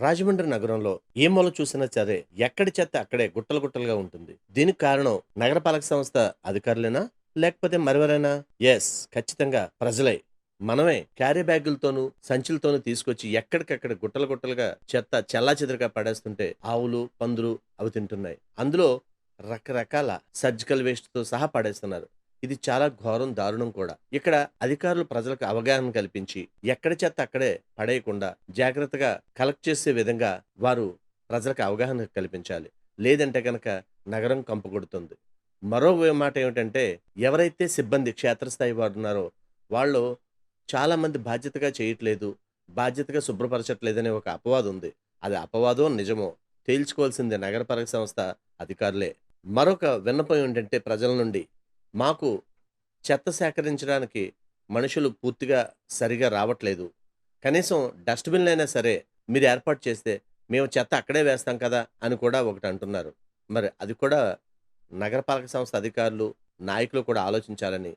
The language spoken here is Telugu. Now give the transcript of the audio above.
రాజమండ్రి నగరంలో ఏ మూల చూసినా సరే ఎక్కడి చెత్త అక్కడే గుట్టలు గుట్టలుగా ఉంటుంది. దీనికి కారణం నగరపాలక సంస్థ అధికారులేనా? లేకపోతే మరెవరైనా? ఎస్ ఖచ్చితంగా ప్రజలే. మనమే క్యారీ బ్యాగులతోనూ సంచులతోనూ తీసుకొచ్చి ఎక్కడికక్కడ గుట్టలు గుట్టలుగా చెత్త చెల్లా పడేస్తుంటే ఆవులు పందులు అవి తింటున్నాయి. అందులో రకరకాల సర్జికల్ వేస్ట్తో సహా పడేస్తున్నారు. ఇది చాలా ఘోరం దారుణం కూడా. ఇక్కడ అధికారులు ప్రజలకు అవగాహన కల్పించి ఎక్కడ చెత్త అక్కడే పడేయకుండా జాగ్రత్తగా కలెక్ట్ చేసే విధంగా వారు ప్రజలకు అవగాహన కల్పించాలి. లేదంటే కనుక నగరం కంపగొడుతుంది. మరో మాట ఏమిటంటే ఎవరైతే సిబ్బంది క్షేత్రస్థాయి వారు ఉన్నారో వాళ్ళు చాలామంది బాధ్యతగా చేయట్లేదు బాధ్యతగా శుభ్రపరచట్లేదనే ఒక అపవాదం ఉంది. అది అపవాదం నిజమో తేల్చుకోవాల్సిందే నగరపాలక సంస్థ అధికారులే. మరొక విన్నపం ఏంటంటే ప్రజల నుండి మాకు చెత్త సేకరించడానికి మనుషులు పూర్తిగా సరిగా రావట్లేదు. కనీసం డస్ట్బిన్ అయినా సరే మీరు ఏర్పాటు చేస్తే మేము చెత్త అక్కడే వేస్తాం కదా అని కూడా ఒకటి అంటున్నారు. మరి అది కూడా నగరపాలక సంస్థ అధికారులు నాయకులు కూడా ఆలోచించాలని